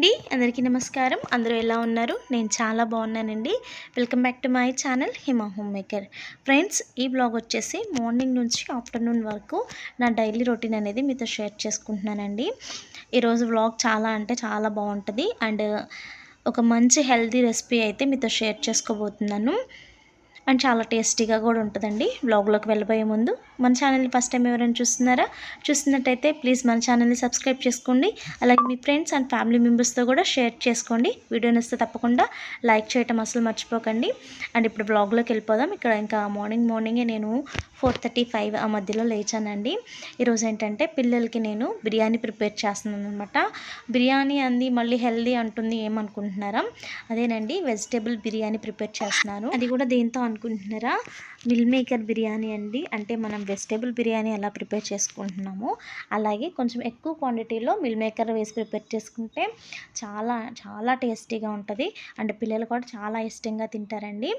అండి. అందరికీ నమస్కారం. అందరూ ఎలా ఉన్నారు? నేను చాలా బాగున్నానండి. Welcome back to my channel Hima home maker friends ఈ బ్లాగ్ వచ్చేసి మార్నింగ్ నుంచి ఆఫ్టర్నూన్ వరకు నా డైలీ రొటీన్ అనేది మీతో షేర్ చేసుకుంటున్నానండి. ఈరోజు బ్లాగ్ చాలా అంటే చాలా బాగుంటుంది. అండ్ ఒక మంచి హెల్తీ రెసిపీ అయితే మీతో షేర్ చేసుకోబోతున్నాను. అండ్ చాలా టేస్టీగా కూడా ఉంటుందండి. బ్లాగ్లోకి వెళ్ళబోయే ముందు. మన ఛానల్ని ఫస్ట్ టైం ఎవరైనా చూస్తున్నారా? చూస్తున్నట్టయితే ప్లీజ్ మన ఛానల్ని సబ్స్క్రైబ్ చేసుకోండి. అలాగే మీ ఫ్రెండ్స్ అండ్ ఫ్యామిలీ మెంబర్స్తో కూడా షేర్ చేసుకోండి. వీడియో నచ్చితే తప్పకుండా లైక్ చేయటం అసలు మర్చిపోకండి. అండ్ ఇప్పుడు బ్లాగ్లోకి వెళ్ళిపోదాం. ఇక్కడ ఇంకా మార్నింగ్ మార్నింగే నేను ఫోర్ థర్టీ ఫైవ్ ఆ మధ్యలో లేచానండి. ఈరోజు ఏంటంటే పిల్లలకి నేను బిర్యానీ ప్రిపేర్ చేస్తున్నాను అనమాట బిర్యానీ అంది మళ్ళీ హెల్దీ అంటుంది ఏమనుకుంటున్నారా? అదేనండి వెజిటేబుల్ బిర్యానీ ప్రిపేర్ చేస్తున్నాను. అది కూడా దీంతో అనుకుంటున్నారా? మిల్ మేకర్ బిర్యానీ అండి. అంటే మనం వెజిటేబుల్ బిర్యానీ ఎలా ప్రిపేర్ చేసుకుంటున్నామో అలాగే కొంచెం ఎక్కువ క్వాంటిటీలో మిల్ మేకర్ వేసి ప్రిపేర్ చేసుకుంటే చాలా చాలా టేస్టీగా ఉంటుంది. అండ్ పిల్లలు కూడా చాలా ఇష్టంగా తింటారండి.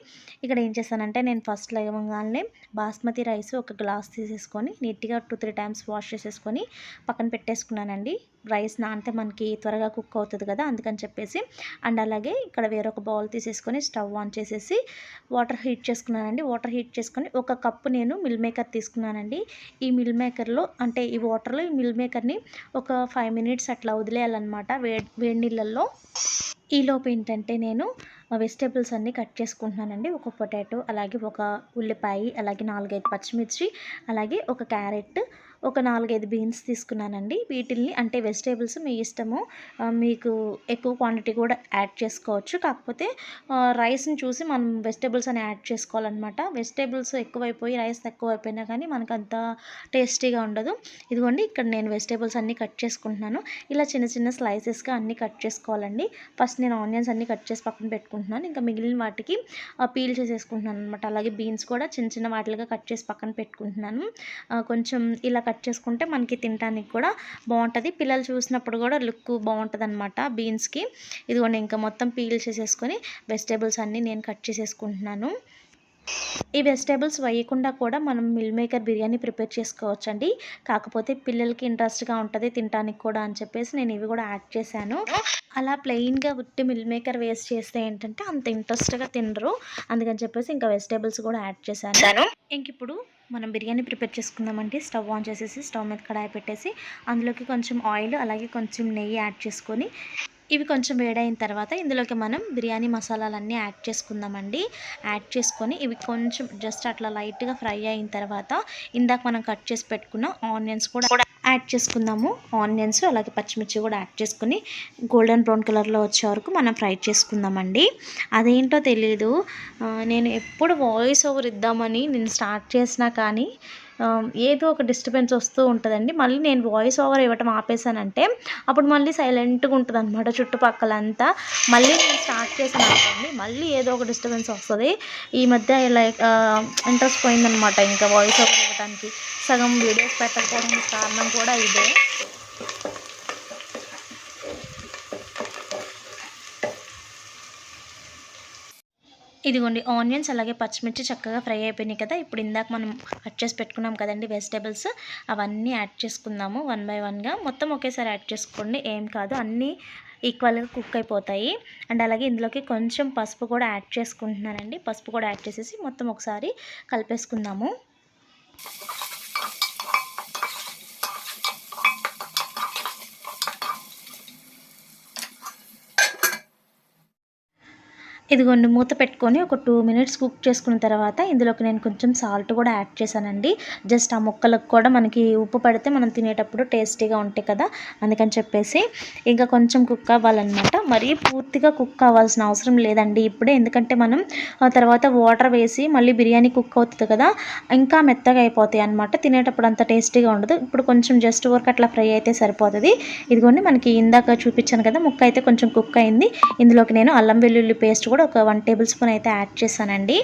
ఇక్కడ ఏం చేస్తానంటే నేను ఫస్ట్ లేవగానే బాస్మతి రైస్ ఒక గ్లాస్ తీసేసుకొని నీట్గా టూ త్రీ టైమ్స్ వాష్ చేసేసుకొని పక్కన పెట్టేసుకున్నానండి. రైస్ నానితే మనకి త్వరగా కుక్ అవుతుంది కదా అందుకని చెప్పేసి. అండ్ అలాగే ఇక్కడ వేరొక బౌల్ తీసేసుకొని స్టవ్ ఆన్ చేసేసి వాటర్ హీట్ చేసుకున్నానండి. వాటర్ హీట్ చేసుకొని ఒక కప్పు నేను మిల్ మేకర్ తీసుకున్నానండి. ఈ మిల్ మేకర్లో అంటే ఈ వాటర్లో ఈ మిల్ మేకర్ని ఒక ఫైవ్ మినిట్స్ అట్లా వదిలేయాలన్నమాట వేడి వేడి నీళ్ళల్లో. ఈలోపు ఏంటంటే నేను వెజిటేబుల్స్ అన్నీ కట్ చేసుకుంటున్నానండి. ఒక పొటాటో అలాగే ఒక ఉల్లిపాయ అలాగే నాలుగైదు పచ్చిమిర్చి అలాగే ఒక క్యారెట్ ఒక నాలుగైదు బీన్స్ తీసుకున్నానండి. వీటిల్ని అంటే వెజిటేబుల్స్ మీ ఇష్టము. మీకు ఎక్కువ క్వాంటిటీ కూడా యాడ్ చేసుకోవచ్చు. కాకపోతే రైస్ని చూసి మనం వెజిటేబుల్స్ అని యాడ్ చేసుకోవాలన్నమాట. వెజిటేబుల్స్ ఎక్కువైపోయి రైస్ తక్కువ అయిపోయినా కానీ మనకు అంత టేస్టీగా ఉండదు. ఇదిగోండి ఇక్కడ నేను వెజిటేబుల్స్ అన్నీ కట్ చేసుకుంటున్నాను. ఇలా చిన్న చిన్న స్లైసెస్గా అన్నీ కట్ చేసుకోవాలండి. ఫస్ట్ నేను ఆనియన్స్ అన్నీ కట్ చేసి పక్కన పెట్టుకుంటున్నాను. ఇంకా మిగిలిన వాటికి పీల్ చేసేసుకుంటున్నాను అనమాట అలాగే బీన్స్ కూడా చిన్న చిన్న వాటిలుగా కట్ చేసి పక్కన పెట్టుకుంటున్నాను. కొంచెం ఇలా కట్ చేసుకుంటే మనకి తినడానికి కూడా బాగుంటుంది. పిల్లలు చూసినప్పుడు కూడా లుక్ బాగుంటుంది అనమాట బీన్స్కి. ఇదిగోండి ఇంకా మొత్తం పీల్ చేసేసుకొని వెజిటేబుల్స్ అన్నీ నేను కట్ చేసేసుకుంటున్నాను. ఈ వెజిటేబుల్స్ వేయకుండా కూడా మనం మిల్ మేకర్ బిర్యానీ ప్రిపేర్ చేసుకోవచ్చు అండి కాకపోతే పిల్లలకి ఇంట్రెస్ట్గా ఉంటుంది తినడానికి కూడా అని చెప్పేసి నేను ఇవి కూడా యాడ్ చేశాను. అలా ప్లెయిన్గా ఉట్టి మిల్ మేకర్ వేస్ట్ చేస్తే ఏంటంటే అంత ఇంట్రెస్ట్గా తినరు. అందుకని చెప్పేసి ఇంకా వెజిటేబుల్స్ కూడా యాడ్ చేశాను. ఇంక ఇప్పుడు మనం బిర్యానీ ప్రిపేర్ చేసుకుందామండి స్టవ్ ఆన్ చేసేసి స్టవ్ మీద కడాయి పెట్టేసి అందులోకి కొంచెం ఆయిల్ అలాగే కొంచెం నెయ్యి యాడ్ చేసుకొని ఇవి కొంచెం వేడైన తర్వాత ఇందులోకి మనం బిర్యానీ మసాలాలన్నీ యాడ్ చేసుకుందామండి. యాడ్ చేసుకొని ఇవి కొంచెం జస్ట్ అట్లా లైట్గా ఫ్రై అయిన తర్వాత ఇందాక మనం కట్ చేసి పెట్టుకున్న ఆనియన్స్ కూడా యాడ్ చేసుకుందాము. ఆనియన్స్ అలాగే పచ్చిమిర్చి కూడా యాడ్ చేసుకుని గోల్డెన్ బ్రౌన్ కలర్లో వచ్చే వరకు మనం ఫ్రై చేసుకుందామండి. అదేంటో తెలియదు నేను ఎప్పుడు వాయిస్ ఓవర్ ఇద్దామని నేను స్టార్ట్ చేసినా కానీ ఏదో ఒక డిస్టర్బెన్స్ వస్తూ ఉంటుందండి. మళ్ళీ నేను వాయిస్ ఓవర్ ఇవ్వటం ఆపేసానంటే అప్పుడు మళ్ళీ సైలెంట్గా ఉంటుంది అనమాట చుట్టుపక్కలంతా. మళ్ళీ నేను స్టార్ట్ చేసాను అనుకోండి మళ్ళీ ఏదో ఒక డిస్టర్బెన్స్ వస్తుంది. ఈ మధ్య లైక్ ఇంట్రెస్ట్ పోయిందనమాట ఇంకా వాయిస్ ఓవర్ ఇవ్వడానికి సగం వీడియోస్ పెట్టకపోవడానికి కారణం కూడా ఇదే. ఇదిగోండి ఆనియన్స్ అలాగే పచ్చిమిర్చి చక్కగా ఫ్రై అయిపోయినాయి కదా. ఇప్పుడు ఇందాక మనం కట్ చేసి పెట్టుకున్నాం కదండి వెజిటేబుల్స్. అవన్నీ యాడ్ చేసుకుందాము వన్ బై వన్గా మొత్తం ఒకేసారి యాడ్ చేసుకోండి. ఏం కాదు అన్నీ ఈక్వల్గా కుక్ అయిపోతాయి. అండ్ అలాగే ఇందులోకి కొంచెం పసుపు కూడా యాడ్ చేసుకుంటున్నానండి. పసుపు కూడా యాడ్ చేసేసి మొత్తం ఒకసారి కలిపేసుకుందాము. ఇదిగోండి మూత పెట్టుకొని ఒక టూ మినిట్స్ కుక్ చేసుకున్న తర్వాత ఇందులోకి నేను కొంచెం సాల్ట్ కూడా యాడ్ చేశానండి. జస్ట్ ఆ ముక్కలకు కూడా మనకి ఉప్పు పడితే మనం తినేటప్పుడు టేస్టీగా ఉంటాయి కదా అందుకని చెప్పేసి ఇంకా కొంచెం కుక్ అవ్వాలన్నమాట. మరీ పూర్తిగా కుక్ అవ్వాల్సిన అవసరం లేదండి ఇప్పుడే ఎందుకంటే మనం తర్వాత వాటర్ వేసి మళ్ళీ బిర్యానీ కుక్ అవుతుంది కదా ఇంకా మెత్తగా అయిపోతాయి అనమాట తినేటప్పుడు అంత టేస్టీగా ఉండదు. ఇప్పుడు కొంచెం జస్ట్ వరకు అట్లా ఫ్రై అయితే సరిపోతుంది. ఇదిగోండి మనకి ఇందాక చూపించాను కదా ముక్క అయితే కొంచెం కుక్ అయింది. ఇందులోకి నేను అల్లం వెల్లుల్లి పేస్ట్ కూడా ఒక వన్ టేబుల్ స్పూన్ అయితే యాడ్ చేశానండి.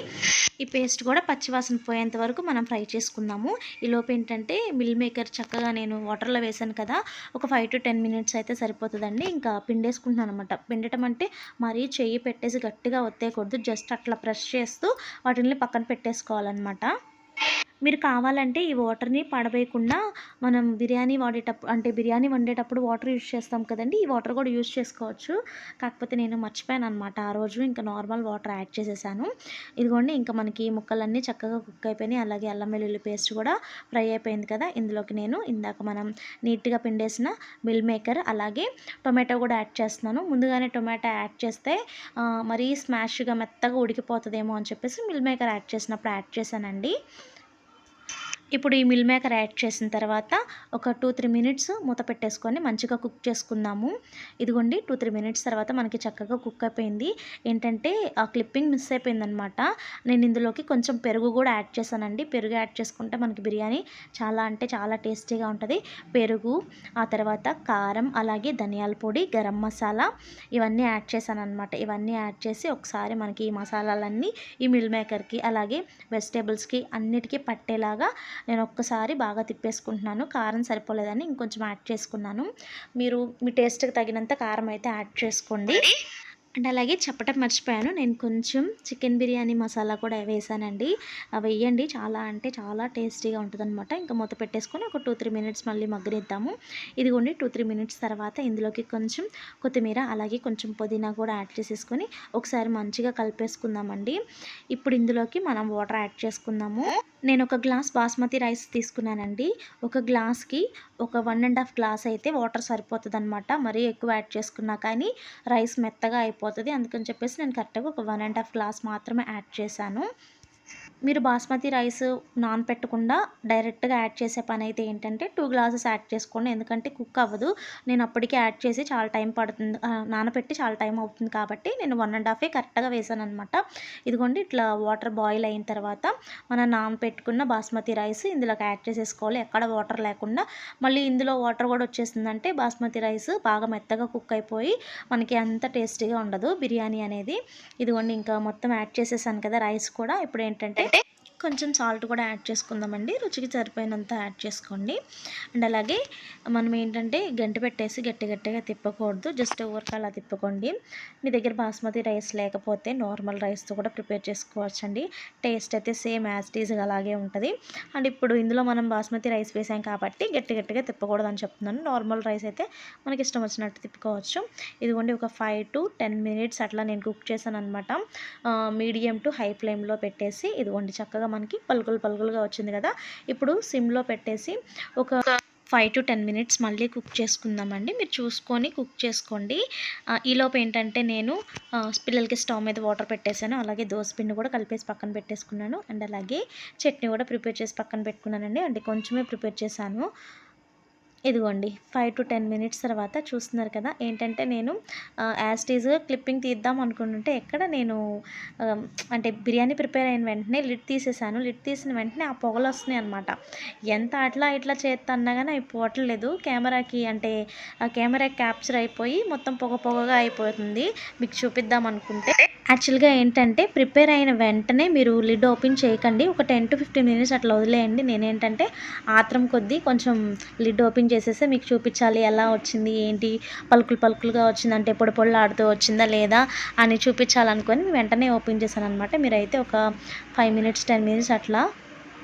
ఈ పేస్ట్ కూడా పచ్చివాసన పోయేంత వరకు మనం ఫ్రై చేసుకుందాము. ఈ లోపు ఏంటంటే మిల్ మేకర్ చక్కగా నేను వాటర్లో వేసాను కదా ఒక ఫైవ్ టు టెన్ మినిట్స్ అయితే సరిపోతుందండి. ఇంకా పిండేసుకుంటున్నాను అనమాట పిండటం అంటే మరీ చెయ్యి పెట్టేసి గట్టిగా ఒత్తేయకూడదు జస్ట్ అట్లా ప్రెస్ చేస్తూ వాటిని పక్కన పెట్టేసుకోవాలన్నమాట. మీరు కావాలంటే ఈ వాటర్ని పడవేయకుండా మనం బిర్యానీ వాడేటప్పుడు అంటే బిర్యానీ వండేటప్పుడు వాటర్ యూస్ చేస్తాం కదండి ఈ వాటర్ కూడా యూస్ చేసుకోవచ్చు. కాకపోతే నేను మర్చిపోయాను అనమాట ఆ రోజు ఇంకా నార్మల్ వాటర్ యాడ్ చేసేసాను. ఇదిగోండి ఇంకా మనకి ముక్కలన్నీ చక్కగా కుక్ అయిపోయినాయి. అలాగే అల్లం వెల్లుల్లి పేస్ట్ కూడా ఫ్రై అయిపోయింది కదా ఇందులోకి నేను ఇందాక మనం నీట్గా పిండేసిన మిల్ మేకర్ అలాగే టొమాటో కూడా యాడ్ చేస్తున్నాను. ముందుగానే టొమాటో యాడ్ చేస్తే మరీ స్మాష్గా మెత్తగా ఉడికిపోతుందేమో అని చెప్పేసి మిల్ మేకర్ యాడ్ చేసినప్పుడు యాడ్ చేశానండి. ఇప్పుడు ఈ మిల్ మేకర్ యాడ్ చేసిన తర్వాత ఒక టూ త్రీ మినిట్స్ మూత పెట్టేసుకొని మంచిగా కుక్ చేసుకుందాము. ఇదిగోండి టూ త్రీ మినిట్స్ తర్వాత మనకి చక్కగా కుక్ అయిపోయింది. ఏంటంటే ఆ క్లిప్పింగ్ మిస్ అయిపోయిందనమాట నేను ఇందులోకి కొంచెం పెరుగు కూడా యాడ్ చేశానండి. పెరుగు యాడ్ చేసుకుంటే మనకి బిర్యానీ చాలా అంటే చాలా టేస్టీగా ఉంటుంది. పెరుగు ఆ తర్వాత కారం అలాగే ధనియాల పొడి గరం మసాలా ఇవన్నీ యాడ్ చేశాను అనమాట ఇవన్నీ యాడ్ చేసి ఒకసారి మనకి ఈ మసాలాలన్నీ ఈ మిల్ మేకర్కి అలాగే వెజిటేబుల్స్కి అన్నిటికీ పట్టేలాగా నేను ఒక్కసారి బాగా తిప్పేసుకుంటున్నాను. కారం సరిపోలేదని ఇంకొంచెం యాడ్ చేసుకున్నాను. మీరు మీ టేస్ట్కి తగినంత కారం అయితే యాడ్ చేసుకోండి. అండ్ అలాగే చెప్పటం మర్చిపోయాను. నేను కొంచెం చికెన్ బిర్యానీ మసాలా కూడా వేసానండి. అవి వేయండి. చాలా అంటే చాలా టేస్టీగా ఉంటుందన్నమాట. ఇంకా మూత పెట్టేసుకొని ఒక టూ త్రీ మినిట్స్ మళ్ళీ మగ్గనిద్దాము. ఇదిగోండి టూ త్రీ మినిట్స్ తర్వాత ఇందులోకి కొంచెం కొత్తిమీర అలాగే కొంచెం పుదీనా కూడా యాడ్ చేసేసుకొని ఒకసారి మంచిగా కలిపేసుకుందామండి. ఇప్పుడు ఇందులోకి మనం వాటర్ యాడ్ చేసుకుందాము. నేను ఒక గ్లాస్ బాస్మతి రైస్ తీసుకున్నానండి. ఒక గ్లాస్కి ఒక వన్ అండ్ హాఫ్ గ్లాస్ అయితే వాటర్ సరిపోతుంది అనమాట మరీ ఎక్కువ యాడ్ చేసుకున్నా కానీ రైస్ మెత్తగా అయిపోతుంది అందుకని చెప్పేసి నేను కరెక్ట్గా ఒక వన్ అండ్ హాఫ్ గ్లాస్ మాత్రమే యాడ్ చేశాను. మీరు బాస్మతి రైస్ నానపెట్టకుండా డైరెక్ట్గా యాడ్ చేసే పని అయితే ఏంటంటే టూ గ్లాసెస్ యాడ్ చేసుకోండి. ఎందుకంటే కుక్ అవ్వదు. నేను అప్పటికే యాడ్ చేసి చాలా టైం పడుతుంది. నానపెట్టి చాలా టైం అవుతుంది కాబట్టి నేను వన్ అండ్ హాఫే కరెక్ట్గా వేసాను అనమాట ఇదిగోండి ఇట్లా వాటర్ బాయిల్ అయిన తర్వాత మనం నానపెట్టుకున్న బాస్మతి రైస్ ఇందులోకి యాడ్ చేసేసుకోవాలి. ఎక్కడ వాటర్ లేకుండా. మళ్ళీ ఇందులో వాటర్ కూడా వచ్చేసిందంటే బాస్మతి రైస్ బాగా మెత్తగా కుక్ అయిపోయి మనకి అంత టేస్టీగా ఉండదు బిర్యానీ అనేది. ఇదిగోండి ఇంకా మొత్తం యాడ్ చేసేసాను కదా రైస్ కూడా. ఇప్పుడు ఏంటంటే siguiente కొంచెం సాల్ట్ కూడా యాడ్ చేసుకుందామండి. రుచికి సరిపోయినంత యాడ్ చేసుకోండి. అండ్ అలాగే మనం ఏంటంటే గంట పెట్టేసి గట్టి గట్టిగా తిప్పకూడదు. జస్ట్ ఊరికి అలా తిప్పుకోండి. మీ దగ్గర బాస్మతి రైస్ లేకపోతే నార్మల్ రైస్తో కూడా ప్రిపేర్ చేసుకోవచ్చు అండి టేస్ట్ అయితే సేమ్ యాజ్ టీజ్గా అలాగే ఉంటుంది. అండ్ ఇప్పుడు ఇందులో మనం బాస్మతి రైస్ వేసాం కాబట్టి గట్టి గట్టిగా తిప్పకూడదు అని చెప్తున్నాను. నార్మల్ రైస్ అయితే మనకి ఇష్టం వచ్చినట్టు తిప్పుకోవచ్చు. ఇదిగోండి ఒక ఫైవ్ టు టెన్ మినిట్స్ అట్లా నేను కుక్ చేశాను అనమాట మీడియం టు హై ఫ్లేమ్లో పెట్టేసి ఇదిగోండి చక్కగా మనకి పలుకులు పలుకులుగా వచ్చింది కదా. ఇప్పుడు సిమ్లో పెట్టేసి ఒక ఫైవ్ టు టెన్ మినిట్స్ మళ్ళీ కుక్ చేసుకుందామండి. మీరు చూసుకొని కుక్ చేసుకోండి. ఈలోపు ఏంటంటే నేను పిల్లలకి స్టవ్ మీద వాటర్ పెట్టేశాను. అలాగే దోశ పిండి కూడా కలిపేసి పక్కన పెట్టేసుకున్నాను. అండ్ అలాగే చట్నీ కూడా ప్రిపేర్ చేసి పక్కన పెట్టుకున్నానండి. అంటే కొంచెమే ప్రిపేర్ చేశాను. ఇదిగోండి ఫైవ్ టు టెన్ మినిట్స్ తర్వాత చూస్తున్నారు కదా ఏంటంటే నేను యాస్టీజ్గా క్లిప్పింగ్ తీద్దాం అనుకుంటుంటే ఎక్కడ నేను అంటే బిర్యానీ ప్రిపేర్ అయిన వెంటనే లిడ్ తీసేసాను. లిడ్ తీసిన వెంటనే ఆ పొగలు వస్తున్నాయి అనమాట ఎంత అట్లా ఇట్లా చేస్తన్నా కానీ అవి పోవట్లేదు. కెమెరాకి అంటే ఆ కెమెరా క్యాప్చర్ అయిపోయి మొత్తం పొగ పొగగా అయిపోతుంది. మీకు చూపిద్దాం అనుకుంటే. యాక్చువల్గా ఏంటంటే ప్రిపేర్ అయిన వెంటనే మీరు లిడ్ ఓపెన్ చేయకండి. ఒక టెన్ టు ఫిఫ్టీన్ మినిట్స్ అట్లా వదిలేయండి. నేనేంటంటే ఆత్రం కొద్దీ కొంచెం లిడ్ ఓపెన్ చేసేసి మీకు చూపించాలి ఎలా వచ్చింది ఏంటి పలుకులు పలుకులుగా వచ్చిందంటే పొడి పొడిలు ఆడుతూ వచ్చిందా లేదా అని చూపించాలనుకొని వెంటనే ఓపెన్ చేశాను అనమాట మీరైతే ఒక ఫైవ్ మినిట్స్ టెన్ మినిట్స్ అట్లా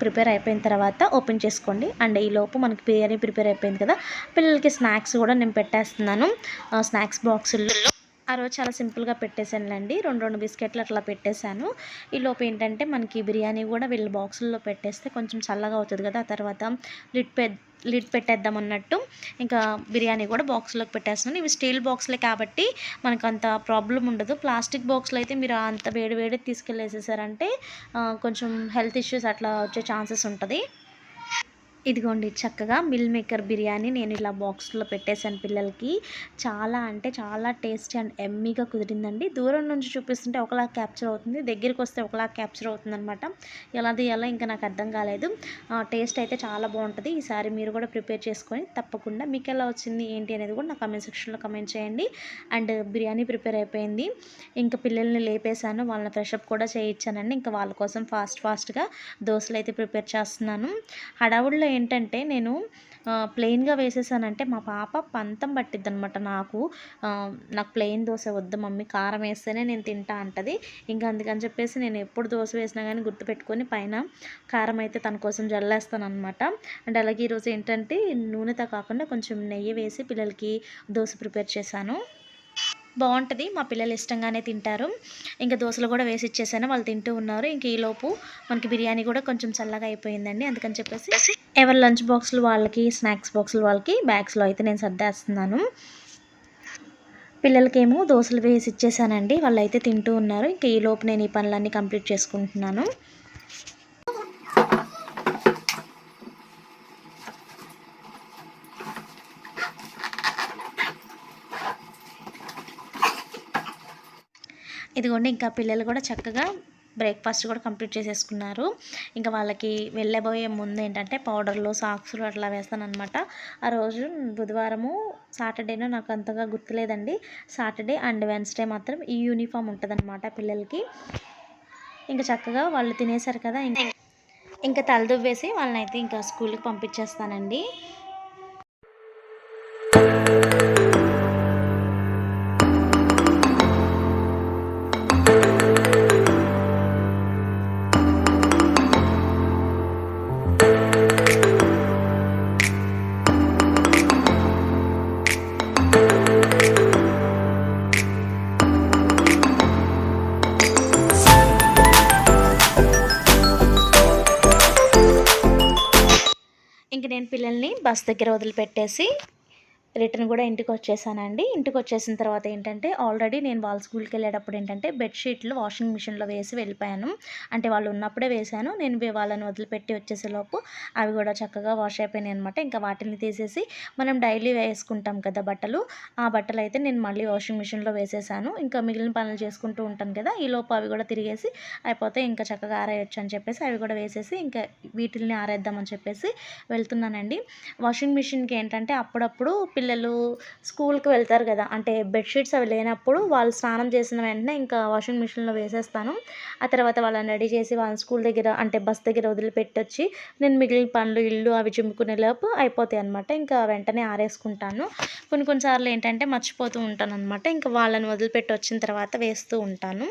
ప్రిపేర్ అయిపోయిన తర్వాత ఓపెన్ చేసుకోండి. అండ్ ఈ లోపు మనకి బిర్యానీ ప్రిపేర్ అయిపోయింది కదా పిల్లలకి స్నాక్స్ కూడా నేను పెట్టేస్తున్నాను. స్నాక్స్ బాక్సుల్లో ఆ రోజు చాలా సింపుల్గా పెట్టేశానులేండి. రెండు రెండు బిస్కెట్లు అట్లా పెట్టేశాను. ఈ లోపు ఏంటంటే మనకి బిర్యానీ కూడా వీళ్ళ బాక్సుల్లో పెట్టేస్తే కొంచెం చల్లగా అవుతుంది కదా ఆ తర్వాత లిడ్ పె లిడ్ పెట్టేద్దాం అన్నట్టు ఇంకా బిర్యానీ కూడా బాక్స్లోకి పెట్టేస్తున్నాను. ఇవి స్టీల్ బాక్స్లే కాబట్టి మనకు అంత ప్రాబ్లం ఉండదు. ప్లాస్టిక్ బాక్స్లో అయితే మీరు అంత వేడి వేడి తీసుకెళ్ళేసేసారంటే కొంచెం హెల్త్ ఇష్యూస్ అట్లా వచ్చే ఛాన్సెస్ ఉంటుంది. ఇదిగోండి చక్కగా మిల్ మేకర్ బిర్యానీ నేను ఇలా బాక్స్లో పెట్టేశాను పిల్లలకి. చాలా అంటే చాలా టేస్టీ అండ్ ఎమ్మీగా కుదిరిందండి. దూరం నుంచి చూపిస్తుంటే ఒకలా క్యాప్చర్ అవుతుంది దగ్గరికి వస్తే ఒకలా క్యాప్చర్ అవుతుంది అనమాట ఎలా తీయాలో ఇంకా నాకు అర్థం కాలేదు. టేస్ట్ అయితే చాలా బాగుంటుంది. ఈసారి మీరు కూడా ప్రిపేర్ చేసుకొని తప్పకుండా మీకు ఎలా వచ్చింది ఏంటి అనేది కూడా నా కమెంట్ సెక్షన్లో కమెంట్ చేయండి. అండ్ బిర్యానీ ప్రిపేర్ అయిపోయింది. ఇంకా పిల్లల్ని లేపేశాను వాళ్ళని ఫ్రెషప్ కూడా చేయించానండి. ఇంకా వాళ్ళ కోసం ఫాస్ట్ ఫాస్ట్గా దోశలు అయితే ప్రిపేర్ చేస్తున్నాను. హడావుడిలో ఏంటంటే నేను ప్లెయిన్గా వేసేసానంటే మా పాప పంతం పట్టిద్ది అనమాట నాకు నాకు ప్లెయిన్ దోశ వద్దు మమ్మీ కారం వేస్తేనే నేను తింటా అంటది. ఇంకా అందుకని చెప్పేసి నేను ఎప్పుడు దోశ వేసినా కానీ గుర్తుపెట్టుకొని పైన కారం అయితే తన కోసం జల్లేస్తాను అనమాట అండ్ అలాగే ఈరోజు ఏంటంటే నూనెతో కాకుండా కొంచెం నెయ్యి వేసి పిల్లలకి దోశ ప్రిపేర్ చేశాను. బాగుంటుంది మా పిల్లలు ఇష్టంగానే తింటారు. ఇంకా దోశలు కూడా వేసి ఇచ్చేసాను వాళ్ళు తింటూ ఉన్నారు. ఇంక ఈలోపు మనకి బిర్యానీ కూడా కొంచెం చల్లగా అయిపోయిందండి అందుకని చెప్పేసి ఎవరి లంచ్ బాక్సులు వాళ్ళకి స్నాక్స్ బాక్సులు వాళ్ళకి బ్యాగ్స్లో అయితే నేను సర్దేస్తున్నాను. పిల్లలకేమో దోశలు వేసి ఇచ్చేసానండి. వాళ్ళు అయితే తింటూ ఉన్నారు. ఇంకా ఈలోపు నేను ఈ పనులన్నీ కంప్లీట్ చేసుకుంటున్నాను. ఇదిగోండి ఇంకా పిల్లలు కూడా చక్కగా బ్రేక్ఫాస్ట్ కూడా కంప్లీట్ చేసేసుకున్నారు. ఇంకా వాళ్ళకి వెళ్ళబోయే ముందు ఏంటంటే పౌడర్లు సాక్స్లు అట్లా వేస్తానమాట ఆ రోజు బుధవారము సాటర్డేనో నాకు అంతగా గుర్తులేదండి. సాటర్డే అండ్ వెన్స్డే మాత్రం ఈ యూనిఫామ్ ఉంటుందన్నమాట పిల్లలకి. ఇంకా చక్కగా వాళ్ళు తినేశారు కదా ఇంకా ఇంకా తలదువ్వేసి వాళ్ళని అయితే ఇంకా స్కూల్కి పంపించేస్తానండి. బస్ దగ్గర వదిలిపెట్టేసి రిటర్న్ కూడా ఇంటికి వచ్చేసానండి ఇంటికి వచ్చేసిన తర్వాత ఏంటంటే ఆల్రెడీ నేను వాళ్ళ స్కూల్కి వెళ్ళేటప్పుడు ఏంటంటే బెడ్షీట్లు వాషింగ్ మిషన్లో వేసి వెళ్ళిపోయాను. అంటే వాళ్ళు ఉన్నప్పుడే వేశాను. నేను వాళ్ళని వదిలిపెట్టి వచ్చేసేలోపు అవి కూడా చక్కగా వాష్ అయిపోయినాయి అనమాట ఇంకా వాటిని తీసేసి మనం డైలీ వేసుకుంటాం కదా బట్టలు. ఆ బట్టలు అయితే నేను మళ్ళీ వాషింగ్ మిషన్లో వేసేసాను. ఇంకా మిగిలిన పనులు చేసుకుంటూ ఉంటాను కదా ఈ లోపు అవి కూడా తిరిగేసి అయిపోతే ఇంకా చక్కగా ఆరేయచ్చు అని చెప్పేసి అవి కూడా వేసేసి ఇంకా వీటిల్ని ఆరేద్దామని చెప్పేసి వెళ్తున్నానండి. వాషింగ్ మిషన్కి ఏంటంటే అప్పుడప్పుడు పిల్లలు స్కూల్కి వెళ్తారు కదా అంటే బెడ్షీట్స్ అవి లేనప్పుడు వాళ్ళు స్నానం చేసిన వెంటనే ఇంకా వాషింగ్ మిషన్లో వేసేస్తాను. ఆ తర్వాత వాళ్ళని రెడీ చేసి వాళ్ళని స్కూల్ దగ్గర అంటే బస్ దగ్గర వదిలిపెట్టొచ్చి నేను మిగిలిన పనులు ఇల్లు అవి చిమ్ముకునే లోపు అయిపోతాయి అనమాట ఇంకా వెంటనే ఆరేసుకుంటాను. కొన్ని కొన్నిసార్లు ఏంటంటే మర్చిపోతూ ఉంటాను అనమాట ఇంకా వాళ్ళని వదిలిపెట్టి వచ్చిన తర్వాత వేస్తూ ఉంటాను.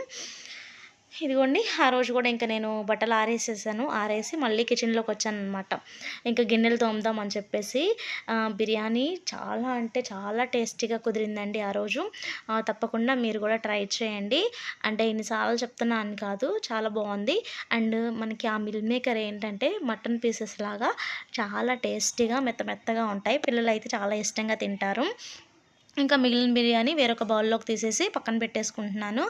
ఇదిగోండి ఆ రోజు కూడా ఇంకా నేను బట్టలు ఆరేసేసాను. ఆరేసి మళ్ళీ కిచెన్లోకి వచ్చాను అనమాట ఇంకా గిన్నెలు తోముదాం అని చెప్పేసి బిర్యానీ చాలా అంటే చాలా టేస్టీగా కుదిరిందండి ఆ రోజు. తప్పకుండా మీరు కూడా ట్రై చేయండి. అంటే ఇన్నిసార్లు చెప్తున్నా అని కాదు చాలా బాగుంది. అండ్ మనకి ఆ మిల్ మేకర్ ఏంటంటే మటన్ పీసెస్ లాగా చాలా టేస్టీగా మెత్త మెత్తగా ఉంటాయి. పిల్లలు అయితే చాలా ఇష్టంగా తింటారు. ఇంకా మిగిలిన బిర్యానీ వేరొక బౌల్లోకి తీసేసి పక్కన పెట్టేసుకుంటున్నాను.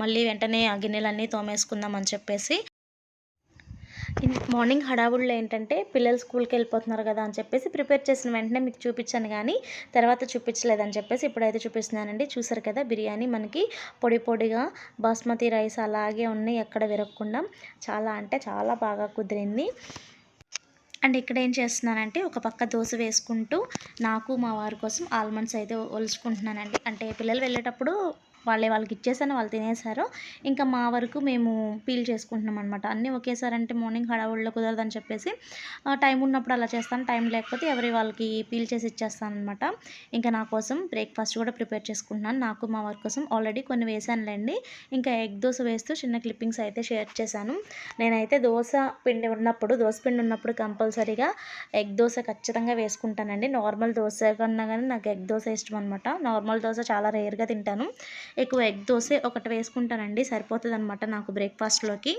మళ్ళీ వెంటనే ఆ గిన్నెలన్నీ తోమేసుకుందాం అని చెప్పేసి. మార్నింగ్ హడావుడిలో ఏంటంటే పిల్లలు స్కూల్కి వెళ్ళిపోతున్నారు కదా అని చెప్పేసి ప్రిపేర్ చేసిన వెంటనే మీకు చూపించాను కానీ తర్వాత చూపించలేదని చెప్పేసి ఇప్పుడైతే చూపిస్తున్నానండి. చూసారు కదా బిర్యానీ మనకి పొడి పొడిగా బాస్మతి రైస్ అలాగే ఉన్నాయి ఎక్కడ విరగకుండా. చాలా అంటే చాలా బాగా కుదిరింది. అండ్ ఇక్కడ ఏం చేస్తున్నానంటే ఒక పక్క దోశ వేసుకుంటూ నాకు మా వారి కోసం ఆల్మండ్స్ అయితే ఒలుచుకుంటున్నానండి. అంటే పిల్లలు వెళ్ళేటప్పుడు వాళ్ళే వాళ్ళకి ఇచ్చేసాను వాళ్ళు తినేసారు ఇంకా మా వరకు మేము పీల్ చేసుకుంటున్నాం అనమాట అన్నీ ఒకేసారి అంటే మార్నింగ్ హడావుడిలో కుదరదని చెప్పేసి టైం ఉన్నప్పుడు అలా చేస్తాను. టైం లేకపోతే ఎవరి వాళ్ళకి పీల్ చేసి ఇచ్చేస్తాను అనమాట ఇంకా నా కోసం బ్రేక్ఫాస్ట్ కూడా ప్రిపేర్ చేసుకుంటున్నాను. నాకు మా వారి కోసం ఆల్రెడీ కొన్ని వేసానులేండి. ఇంకా ఎగ్ దోశ వేస్తూ చిన్న క్లిప్పింగ్స్ అయితే షేర్ చేశాను. నేనైతే దోశ పిండి ఉన్నప్పుడు దోశ పిండి ఉన్నప్పుడు కంపల్సరీగా ఎగ్ దోశ ఖచ్చితంగా వేసుకుంటానండి. నార్మల్ దోశ కన్నా కానీ నాకు ఎగ్ దోశ ఇష్టం అనమాట నార్మల్ దోశ చాలా రేర్గా తింటాను. ఎక్కువ ఎగ్ దోశ ఒకటి వేసుకుంటానండి సరిపోతుంది అనమాట నాకు బ్రేక్ఫాస్ట్లోకి.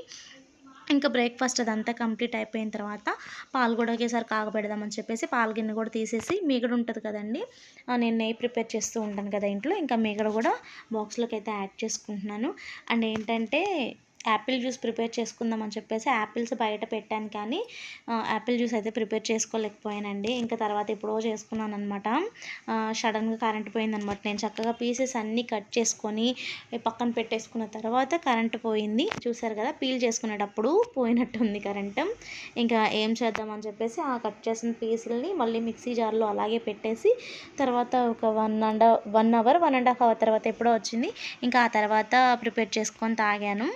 ఇంకా బ్రేక్ఫాస్ట్ అదంతా కంప్లీట్ అయిపోయిన తర్వాత పాలు కూడా ఒకేసారి కాగబెడదామని చెప్పేసి పాలు గిన్నె కూడా తీసేసి మీగడ ఉంటుంది కదండి నేను నెయ్యి ప్రిపేర్ చేస్తూ ఉంటాను కదా ఇంట్లో ఇంకా మీగడ కూడా బాక్స్లోకి అయితే యాడ్ చేసుకుంటున్నాను. అండ్ ఏంటంటే యాపిల్ జ్యూస్ ప్రిపేర్ చేసుకుందామని చెప్పేసి యాపిల్స్ బయట పెట్టాను కానీ యాపిల్ జ్యూస్ అయితే ప్రిపేర్ చేసుకోలేకపోయానండి. ఇంకా తర్వాత ఎప్పుడో చేసుకున్నాను అనమాట సడన్గా కరెంట్ పోయిందనమాట నేను చక్కగా పీసెస్ అన్నీ కట్ చేసుకొని పక్కన పెట్టేసుకున్న తర్వాత కరెంట్ పోయింది. చూసారు కదా పీల్ చేసుకునేటప్పుడు పోయినట్టుంది కరెంట్. ఇంకా ఏం చేద్దామని చెప్పేసి ఆ కట్ చేసిన పీసులని మళ్ళీ మిక్సీ జార్లో అలాగే పెట్టేసి తర్వాత ఒక one and one hour one and half hour తర్వాత ఎప్పుడో వచ్చింది. ఇంకా ఆ తర్వాత ప్రిపేర్ చేసుకొని తాగాను.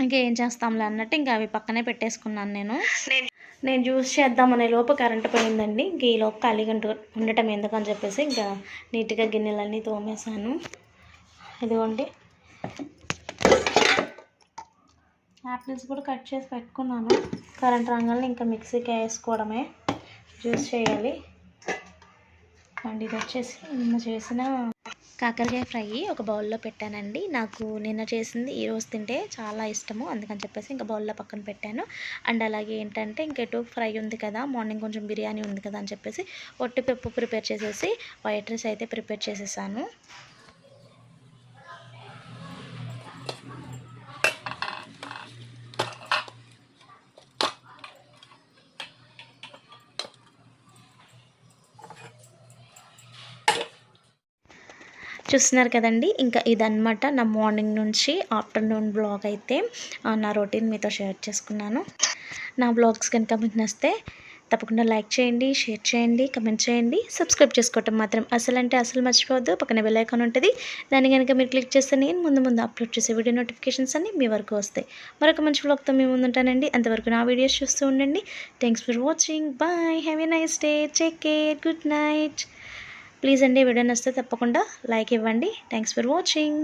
ఇంకా ఏం చేస్తాంలే అన్నట్టు ఇంకా అవి పక్కనే పెట్టేసుకున్నాను నేను. నేను జ్యూస్ చేద్దామనే లోపు కరెంట్ పోయిందండి. ఇంక ఈ లోపు ఖాళీగా ఉంట- ఉండటం ఎందుకని చెప్పేసి ఇంకా నీట్గా గిన్నెలన్నీ తోమేశాను. ఇదిగోండి. యాపిల్స్ కూడా కట్ చేసి పెట్టుకున్నాను. కరెంట్ రాగానే ఇంకా మిక్సీకి వేసుకోవడమే. జ్యూస్ చేయాలి. అండ్ ఇది వచ్చేసి నిన్న చేసిన కాకరకాయ ఫ్రై ఒక బౌల్లో పెట్టానండి. నాకు నిన్న చేసింది ఈరోజు తింటే చాలా ఇష్టము. అందుకని చెప్పేసి ఇంకా బౌల్లో పక్కన పెట్టాను. అండ్ అలాగే ఏంటంటే ఇంకెటు ఫ్రై ఉంది కదా మార్నింగ్ కొంచెం బిర్యానీ ఉంది కదా అని చెప్పేసి ఒట్టి పప్పు ప్రిపేర్ చేసేసి వైట్ రైస్ అయితే ప్రిపేర్ చేసేసాను. చూస్తున్నారు కదండి. ఇంకా ఇదనమాట నా మార్నింగ్ నుంచి ఆఫ్టర్నూన్ బ్లాగ్ అయితే. నా రొటీన్ మీతో షేర్ చేసుకున్నాను. నా బ్లాగ్స్ కనుక మీకు నస్తే తప్పకుండా లైక్ చేయండి షేర్ చేయండి కమెంట్ చేయండి. సబ్స్క్రైబ్ చేసుకోవటం మాత్రం అసలు అంటే అసలు మర్చిపోవద్దు. పక్కన బెల్ ఐకాన్ ఉంటుంది. దాన్ని కనుక మీరు క్లిక్ చేస్తే నేను ముందు ముందు అప్లోడ్ చేసే వీడియో నోటిఫికేషన్స్ అన్నీ మీ వరకు వస్తాయి. మరొక మంచి బ్లాగ్తో మీ ఉంటానండి. అంతవరకు నా వీడియోస్ చూస్తూ ఉండండి. Thanks for watching bye have a nice day take care good night please అండి వీడియో నచ్చితే తప్పకుండా లైక్ ఇవ్వండి. Thanks for watching